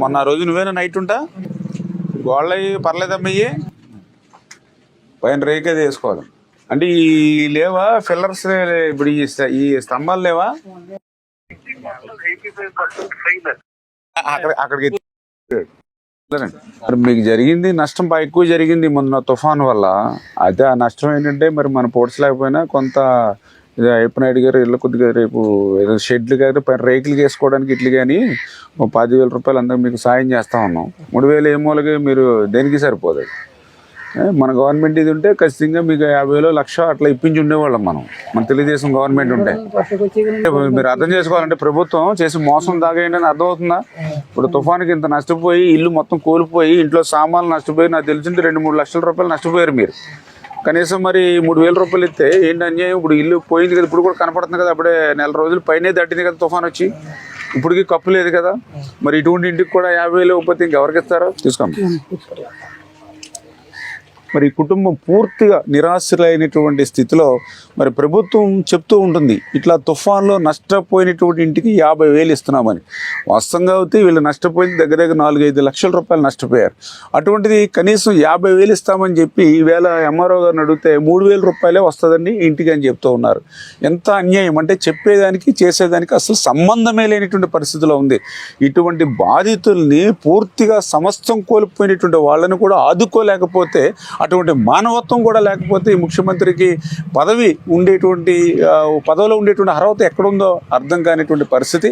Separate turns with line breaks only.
మొన్న రోజు నువ్వేనా నైట్ ఉంటా? గోళ్ళ పర్లేదమ్మయ్యి పైన రేకే వేసుకోవాలి అంటే ఈ లేవా? ఫిల్లర్స్ ఇప్పుడు ఈ ఈ స్తంభాలు లేవా? అక్కడ అక్కడికి మరి మీకు జరిగింది నష్టం బాగా ఎక్కువ జరిగింది మొన్న తుఫాన్ వల్ల. అయితే ఆ నష్టం ఏంటంటే మరి మన పోడ్చలేకపోయినా కొంత ఇది అయ్యప్పనాయుడు గారు ఇళ్ళ కొద్దిగా రేపు ఏదో షెడ్లు కానీ పైన రేకులు వేసుకోవడానికి ఇట్లు కానీ ఓ పదివేల రూపాయలు అందరూ మీకు సాయం చేస్తూ ఉన్నాం. మూడు వేలు ఏ మీరు దేనికి సరిపోదు? మన గవర్నమెంట్ ఇది ఉంటే ఖచ్చితంగా మీకు యాభై వేలు లక్ష అట్లా ఇప్పించి ఉండేవాళ్ళం మనం. మన తెలుగుదేశం గవర్నమెంట్ ఉంటే. మీరు అర్థం చేసుకోవాలంటే ప్రభుత్వం చేసి మోసం దాగేయండి అని అర్థమవుతుందా? ఇప్పుడు తుఫానికి ఇంత నష్టపోయి ఇల్లు మొత్తం కోల్పోయి ఇంట్లో సామాన్లు నష్టపోయి నాకు తెలిసింది రెండు మూడు లక్షల రూపాయలు నష్టపోయారు మీరు. కనీసం మరి మూడు వేల రూపాయలు ఇస్తే ఏంటి అన్యాయం? ఇప్పుడు ఇల్లు పోయింది కదా ఇప్పుడు కూడా కనపడుతుంది కదా అప్పుడే నెల రోజులు పైనే దట్టింది కదా తుఫాన్ వచ్చి. ఇప్పటికీ కప్పు లేదు కదా. మరి ఇటువంటి ఇంటికి కూడా యాభై వేలు ఇవ్వకపోతే ఇంకెవరికి ఇస్తారో? తీసుకోండి మరి కుటుంబం పూర్తిగా నిరాశ్రులైనటువంటి స్థితిలో మరి ప్రభుత్వం చెప్తూ ఉంటుంది ఇట్లా తుఫాన్లో నష్టపోయినటువంటి ఇంటికి యాభై వేలు ఇస్తున్నామని. వాస్తవంగా అయితే వీళ్ళు నష్టపోయింది దగ్గర దగ్గర నాలుగైదు లక్షల రూపాయలు నష్టపోయారు. అటువంటిది కనీసం యాభై వేలు ఇస్తామని చెప్పి ఈవేళ ఎంఆర్ఓ గారిని అడిగితే మూడు వేల రూపాయలే వస్తుందండి ఇంటికి అని చెప్తూ ఉన్నారు. ఎంత అన్యాయం అంటే చెప్పేదానికి చేసేదానికి అసలు సంబంధమే లేనటువంటి పరిస్థితిలో ఉంది. ఇటువంటి బాధితుల్ని పూర్తిగా సమస్తం కోల్పోయినటువంటి వాళ్ళని కూడా ఆదుకోలేకపోతే అటువంటి మానవత్వం కూడా లేకపోతే ఈ ముఖ్యమంత్రికి పదవి ఉండేటువంటి పదవిలో ఉండేటువంటి అర్హత ఎక్కడుందో అర్థం కానిటువంటి పరిస్థితి.